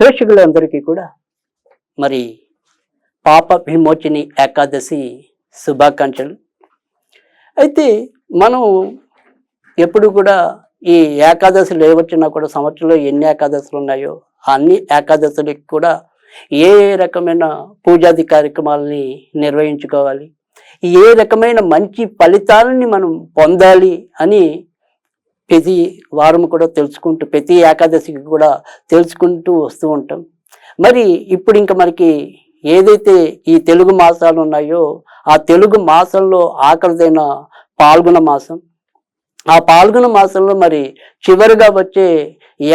ప్రేక్షకులందరికీ కూడా మరి పాప విమోచని ఏకాదశి శుభాకాంక్షలు. అయితే మనం ఎప్పుడు కూడా ఈ ఏకాదశులు ఏవచ్చినా కూడా సంవత్సరంలో ఎన్ని ఏకాదశులు ఉన్నాయో అన్ని ఏకాదశులకి కూడా ఏ రకమైన పూజాది కార్యక్రమాలని నిర్వహించుకోవాలి ఏ రకమైన మంచి ఫలితాలని మనం పొందాలి అని ప్రతి వారం కూడా తెలుసుకుంటూ ప్రతి ఏకాదశికి కూడా తెలుసుకుంటూ వస్తూ ఉంటాం. మరి ఇప్పుడు ఇంకా మనకి ఏదైతే ఈ తెలుగు మాసాలు ఉన్నాయో ఆ తెలుగు మాసంలో ఆఖరిదైన పాల్గొన మాసం. ఆ పాల్గొన మాసంలో మరి చివరిగా వచ్చే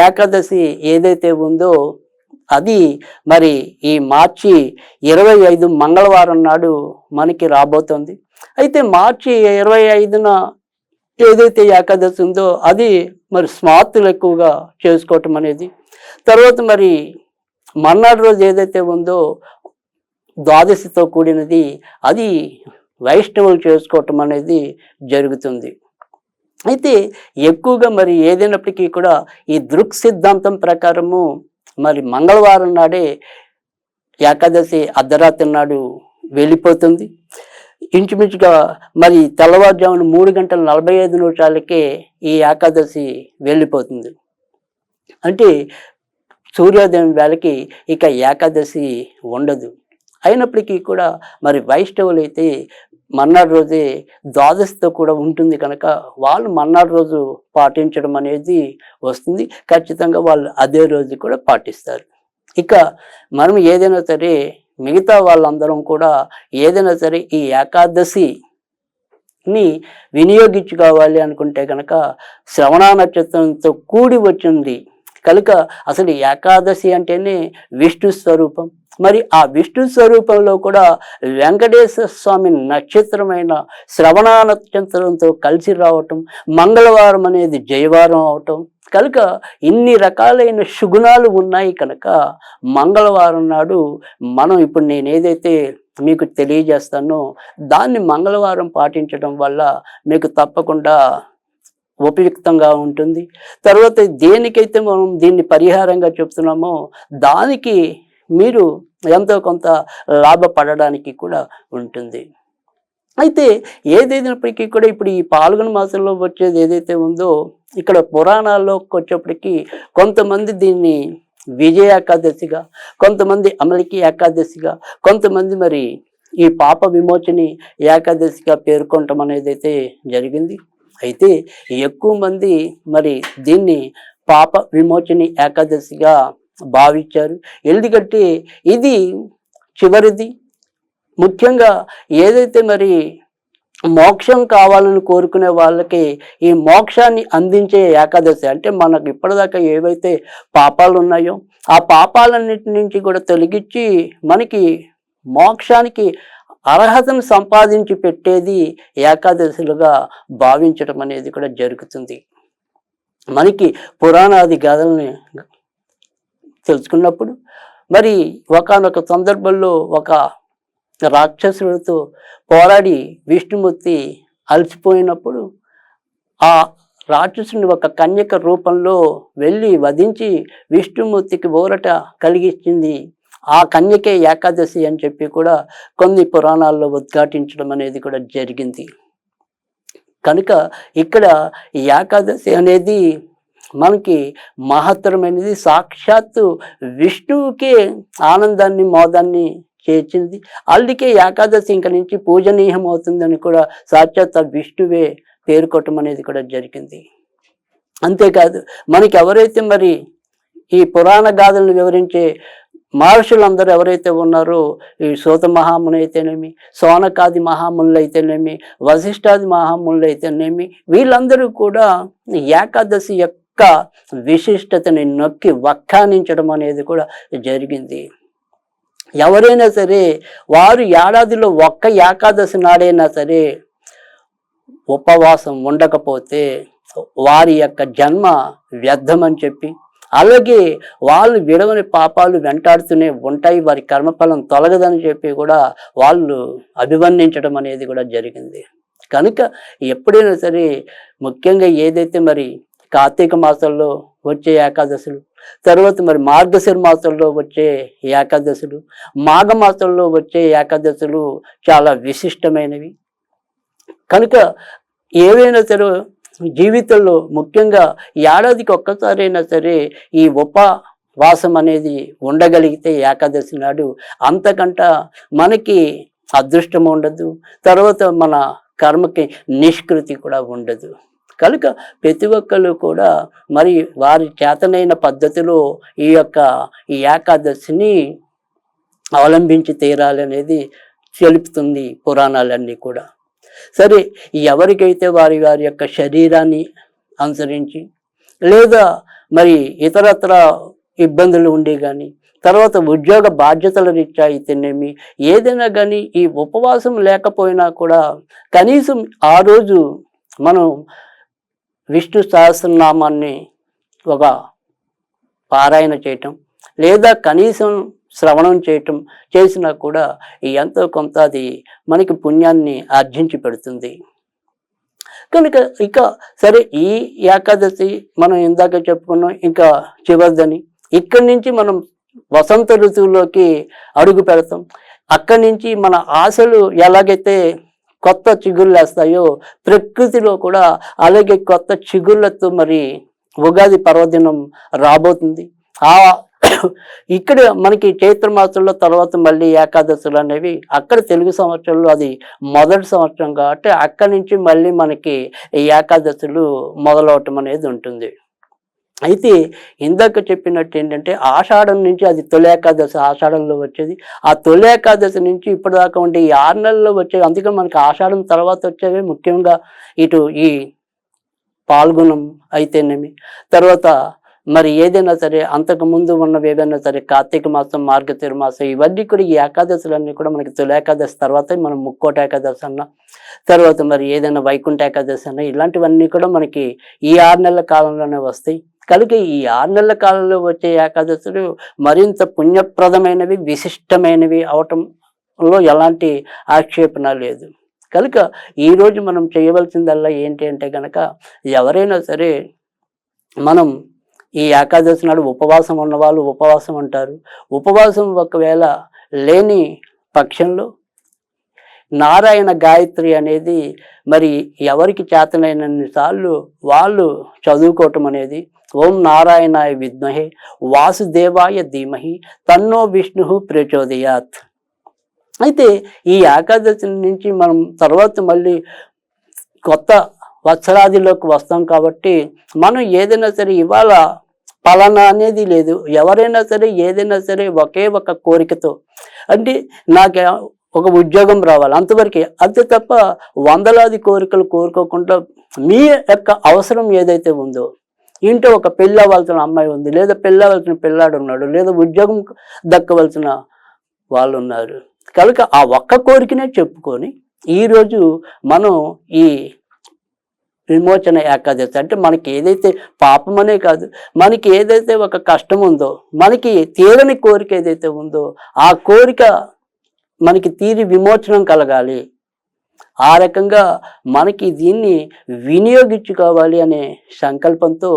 ఏకాదశి ఏదైతే ఉందో అది మరి ఈ మార్చి ఇరవై ఐదు మంగళవారం నాడు మనకి రాబోతుంది. అయితే మార్చి ఇరవై ఐదున ఏదైతే ఏకాదశి ఉందో అది మరి స్మార్తులు ఎక్కువగా చేసుకోవటం అనేది. తర్వాత మరి మర్నాడు రోజు ఏదైతే ఉందో ద్వాదశితో కూడినది అది వైష్ణవులు చేసుకోవటం అనేది జరుగుతుంది. అయితే ఎక్కువగా మరి ఏదైనప్పటికీ కూడా ఈ దృక్ సిద్ధాంతం ప్రకారము మరి మంగళవారం నాడే ఏకాదశి అర్ధరాత్రి నాడు వెళ్ళిపోతుంది. ఇంచుమించుగా మరి తెల్లవారుజామున మూడు గంటల నలభై ఐదు నిమిషాలకే ఈ ఏకాదశి వెళ్ళిపోతుంది. అంటే సూర్యోదయం వేళకి ఇక ఏకాదశి ఉండదు. అయినప్పటికీ కూడా మరి వైష్ణవులు అయితే మన్నాడు రోజే ద్వాదశితో కూడా ఉంటుంది కనుక వాళ్ళు మన్నాడు రోజు పాటించడం అనేది వస్తుంది. ఖచ్చితంగా వాళ్ళు అదే రోజు కూడా పాటిస్తారు. ఇక మనం ఏదైనా సరే మిగతా వాళ్ళందరం కూడా ఏదైనా సరే ఈ ఏకాదశిని వినియోగించుకోవాలి అనుకుంటే కనుక శ్రవణ నక్షత్రంతో కూడి వచ్చింది. కనుక అసలు ఏకాదశి అంటేనే విష్ణు స్వరూపం. మరి ఆ విష్ణు స్వరూపంలో కూడా వెంకటేశ్వర స్వామి నక్షత్రమైన శ్రవణ నక్షత్రంతో కలిసి రావటం మంగళవారం అనేది జయవారం అవటం కనుక ఇన్ని రకాలైన శుగుణాలు ఉన్నాయి కనుక మంగళవారం నాడు మనం ఇప్పుడు నేను ఏదైతే మీకు తెలియజేస్తానో దాన్ని మంగళవారం పాటించడం వల్ల మీకు తప్పకుండా ఉపయుక్తంగా ఉంటుంది. తర్వాత దేనికైతే మనం దీన్ని పరిహారంగా చెప్తున్నామో దానికి మీరు ఎంతో కొంత లాభపడడానికి కూడా ఉంటుంది. అయితే ఏదైనప్పటికీ కూడా ఇప్పుడు ఈ పాల్గొన మాసంలో వచ్చేది ఏదైతే ఉందో ఇక్కడ పురాణాల్లోకి వచ్చేప్పటికీ కొంతమంది దీన్ని విజయ ఏకాదశిగా కొంతమంది అమలికి ఏకాదశిగా కొంతమంది మరి ఈ పాప విమోచని ఏకాదశిగా పేర్కొనటం అనేది అయితే జరిగింది. అయితే ఎక్కువ మంది మరి దీన్ని పాప విమోచని ఏకాదశిగా భావించారు. ఎందుకంటే ఇది చివరిది. ముఖ్యంగా ఏదైతే మరి మోక్షం కావాలని కోరుకునే వాళ్ళకి ఈ మోక్షాన్ని అందించే ఏకాదశి అంటే మనకు ఇప్పటిదాకా ఏవైతే పాపాలు ఉన్నాయో ఆ పాపాలన్నిటి నుంచి కూడా తొలగించి మనకి మోక్షానికి అర్హతను సంపాదించి పెట్టేది ఏకాదశులుగా భావించడం అనేది కూడా జరుగుతుంది. మనకి పురాణాది గాథల్ని తెలుసుకున్నప్పుడు మరి ఒకానొక సందర్భంలో ఒక రాక్షసుడితో పోరాడి విష్ణుమూర్తి అలసిపోయినప్పుడు ఆ రాక్షసుని ఒక కన్యక రూపంలో వెళ్ళి వధించి విష్ణుమూర్తికి ఊరట కలిగించింది. ఆ కన్యకే ఏకాదశి అని చెప్పి కూడా కొన్ని పురాణాల్లో ఉద్ఘాటించడం అనేది కూడా జరిగింది. కనుక ఇక్కడ ఏకాదశి అనేది మనకి మహత్తరమైనది. సాక్షాత్తు విష్ణువుకే ఆనందాన్ని మోదాన్ని చేర్చింది. అందుకే ఏకాదశి ఇంక నుంచి పూజనీయం అవుతుందని కూడా సాక్షాత్ విష్ణువే పేర్కొట్టం అనేది కూడా జరిగింది. అంతేకాదు మనకి ఎవరైతే మరి ఈ పురాణ గాథలను వివరించే మహర్షులందరూ ఎవరైతే ఉన్నారో ఈ సూత మహాముని అయితేనేమి సోనకాది మహామునులు అయితేనేమి వశిష్ఠాది మహామునులు అయితేనేమి వీళ్ళందరూ కూడా ఏకాదశి యొక్క విశిష్టతని నొక్కి వక్కానించడం అనేది కూడా జరిగింది. ఎవరైనా సరే వారు ఏడాదిలో ఒక్క ఏకాదశి నాడైనా సరే ఉపవాసం ఉండకపోతే వారి యొక్క జన్మ వ్యర్థమని చెప్పి అలాగే వాళ్ళు విడవని పాపాలు వెంటాడుతూనే ఉంటాయి వారి కర్మఫలం తొలగదని చెప్పి కూడా వాళ్ళు అభివర్ణించడం అనేది కూడా జరిగింది. కనుక ఎప్పుడైనా సరే ముఖ్యంగా ఏదైతే మరి కార్తీక మాసంలో వచ్చే ఏకాదశులు తర్వాత మరి మార్గశిర మాసంలో వచ్చే ఏకాదశులు మాఘమాసంలో వచ్చే ఏకాదశులు చాలా విశిష్టమైనవి. కనుక ఏవైనా సరే జీవితంలో ముఖ్యంగా ఏడాదికి ఒక్కసారైనా సరే ఈ ఉపవాసం అనేది ఉండగలిగితే ఏకాదశి నాడు అంతకంట మనకి అదృష్టం ఉండదు తర్వాత మన కర్మకి నిష్కృతి కూడా ఉండదు. కనుక ప్రతి ఒక్కరు కూడా మరి వారి చేతనైన పద్ధతిలో ఈ యొక్క ఈ ఏకాదశిని అవలంబించి తీరాలనేది తెలుపుతుంది పురాణాలన్నీ కూడా. సరే ఎవరికైతే వారి వారి యొక్క శరీరాన్ని అనుసరించి లేదా మరి ఇతరత్ర ఇబ్బందులు ఉండే కానీ తర్వాత ఉద్యోగ బాధ్యతల రీత్యా అయితేనేమి ఏదైనా కానీ ఈ ఉపవాసం లేకపోయినా కూడా కనీసం ఆ రోజు మనం విష్ణు సహస్రనామాన్ని ఒక పారాయణ చేయటం లేదా కనీసం శ్రవణం చేయటం చేసినా కూడా ఎంతో కొంత అది మనకి పుణ్యాన్ని ఆర్జించి పెడుతుంది. కనుక ఇక సరే ఈ ఏకాదశి మనం ఇందాక చెప్పుకున్నాం ఇంకా చివరిదని. ఇక్కడి నుంచి మనం వసంత ఋతువులోకి అడుగు పెడతాం. అక్కడి నుంచి మన ఆశలు ఎలాగైతే కొత్త చిగుళ్ళు వేస్తాయో ప్రకృతిలో కూడా అలాగే కొత్త చిగుళ్ళతో మరి ఉగాది పర్వదినం రాబోతుంది. ఆ ఇక్కడ మనకి చైత్ర మాసంలో తర్వాత మళ్ళీ ఏకాదశులు అనేవి అక్కడ తెలుగు సంవత్సరంలో అది మొదటి సంవత్సరం కాబట్టి అక్కడి నుంచి మళ్ళీ మనకి ఈ ఏకాదశులు మొదలవటం అనేది ఉంటుంది. అయితే ఇందాక చెప్పినట్టు ఏంటంటే ఆషాఢం నుంచి అది తొలి ఏకాదశి ఆషాఢంలో వచ్చేది. ఆ తొలి ఏకాదశి నుంచి ఇప్పటిదాకా ఉండే ఈ ఆరు నెలల్లో వచ్చేవి. అందుకే మనకి ఆషాఢం తర్వాత వచ్చేవి ముఖ్యంగా ఇటు ఈ పాల్గొనం అయితేనేమి. తర్వాత మరి ఏదైనా సరే అంతకు ముందు ఉన్నవి ఏదైనా సరే కార్తీక మాసం మార్గతీరు మాసం ఇవన్నీ కూడా ఈ ఏకాదశులన్నీ కూడా మనకి తొలి ఏకాదశి తర్వాత మనం ముక్కోట ఏకాదశి అన్న తర్వాత మరి ఏదైనా వైకుంఠ ఏకాదశి అన్న ఇలాంటివన్నీ కూడా మనకి ఈ ఆరు నెలల కాలంలోనే వస్తాయి. కనుక ఈ ఆరు నెలల కాలంలో వచ్చే ఏకాదశులు మరింత పుణ్యప్రదమైనవి విశిష్టమైనవి అవటంలో ఎలాంటి ఆక్షేపణ లేదు. కనుక ఈరోజు మనం చేయవలసిందల్లా ఏంటి అంటే కనుక ఎవరైనా సరే మనం ఈ ఏకాదశి నాడు ఉపవాసం ఉన్నవాళ్ళు ఉపవాసం అంటారు ఉపవాసం ఒకవేళ లేని పక్షంలో నారాయణ గాయత్రి అనేది మరి ఎవరికి చేతనైనన్ని సార్లు వాళ్ళు చదువుకోవటం అనేది ఓం నారాయణాయ విద్మహే వాసుదేవాయ ధీమహి తన్నో విష్ణు ప్రచోదయాత్. అయితే ఈ ఏకాదశి నుంచి మనం తర్వాత మళ్ళీ కొత్త వత్సరాదిలోకి వస్తాం కాబట్టి మనం ఏదైనా సరే ఇవాళ పలానా అనేది లేదు. ఎవరైనా సరే ఏదైనా సరే ఒకే ఒక కోరికతో అంటే నాకు ఒక ఉద్యోగం రావాలి. అంతవరకు అంతే తప్ప వందలాది కోరికలు కోరుకోకుండా మీ యొక్క అవసరం ఏదైతే ఉందో ఇంట్లో ఒక పెళ్ళవలసిన అమ్మాయి ఉంది లేదా పెళ్ళవలసిన పిల్లాడు ఉన్నాడు లేదా ఉద్యోగం దక్కవలసిన వాళ్ళు ఉన్నారు. కనుక ఆ ఒక్క కోరికనే చెప్పుకొని ఈరోజు మనం ఈ విమోచన ఏకాదశి అంటే మనకి ఏదైతే పాపమనే కాదు మనకి ఏదైతే ఒక కష్టం ఉందో మనకి తీరని కోరిక ఏదైతే ఉందో ఆ కోరిక మనకి తీరి విమోచనం కలగాలి. ఆ రకంగా మనకి దీన్ని వినియోగించుకోవాలి అనే సంకల్పంతో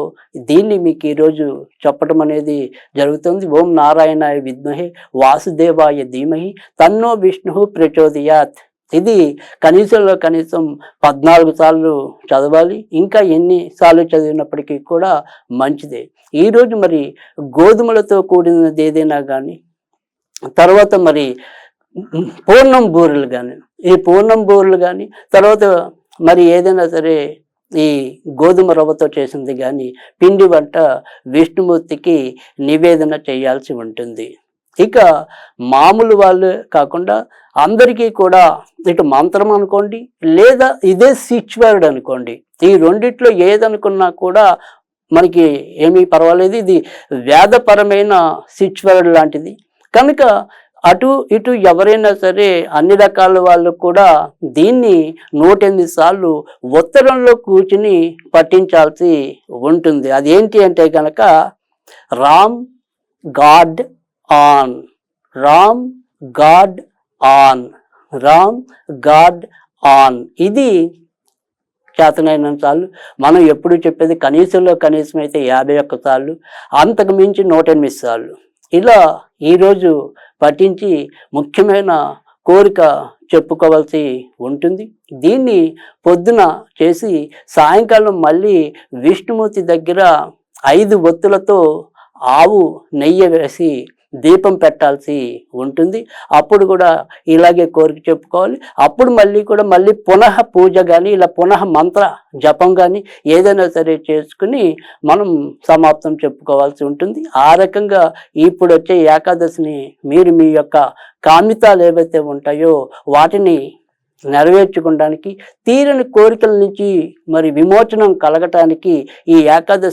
దీన్ని మీకు ఈరోజు చెప్పడం అనేది జరుగుతుంది. ఓం నారాయణాయ విద్మహి వాసుదేవాయ ధీమహి తన్నో విష్ణు ప్రచోదయాత్. ఇది కనీసంలో కనీసం పద్నాలుగు సార్లు చదవాలి. ఇంకా ఎన్ని సార్లు చదివినప్పటికీ కూడా మంచిదే. ఈరోజు మరి గోధుమలతో కూడినది ఏదైనా కానీ తర్వాత మరి పూర్ణం బూరెలు కానీ ఈ పూర్ణం బూరెలు కానీ తర్వాత మరి ఏదైనా సరే ఈ గోధుమ రవ్వతో చేసింది కానీ పిండి వంట విష్ణుమూర్తికి నివేదన చేయాల్సి ఉంటుంది. ఇక మామూలు వాళ్ళు కాకుండా అందరికీ కూడా ఇటు మంత్రం అనుకోండి లేదా ఇదే సిచ్వర్డ్ అనుకోండి ఈ రెండిట్లో ఏదనుకున్నా కూడా మనకి ఏమీ పర్వాలేదు. ఇది వేదపరమైన సిచ్వర్డ్ లాంటిది. కనుక అటు ఇటు ఎవరైనా సరే అన్ని రకాల వాళ్ళు కూడా దీన్ని నూటెనిమిది సార్లు ఉత్తరంలో కూర్చుని పఠించాల్సి ఉంటుంది. అదేంటి అంటే కనుక రామ్ గాడ్ ఆన్. రామ్ గాడ్ ఆన్. రామ్ గాడ్ ఆన్. ఇది చేతనైన సార్లు మనం ఎప్పుడు చెప్పేది కనీసంలో కనీసం అయితే యాభై ఒక్క సార్లు అంతకు మించి నూట ఎనిమిది సార్లు. ఇలా ఈరోజు పఠించి ముఖ్యమైన కోరిక చెప్పుకోవాల్సి ఉంటుంది. దీన్ని పొద్దున చేసి సాయంకాలం మళ్ళీ విష్ణుమూర్తి దగ్గర ఐదు ఒత్తులతో ఆవు నెయ్యి వేసి దీపం పెట్టాల్సి ఉంటుంది. అప్పుడు కూడా ఇలాగే కోరిక చెప్పుకోవాలి. అప్పుడు మళ్ళీ కూడా మళ్ళీ పునః పూజ కానీ ఇలా పునః మంత్ర జపం కానీ ఏదైనా సరే చేసుకుని మనం సమాప్తం చెప్పుకోవాల్సి ఉంటుంది. ఆ రకంగా ఇప్పుడు వచ్చే ఏకాదశిని మీరు మీ యొక్క కామితాలు ఏవైతే ఉంటాయో వాటిని నెరవేర్చుకోవడానికి తీరని కోరికల నుంచి మరి విమోచనం కలగటానికి ఈ ఏకాదశి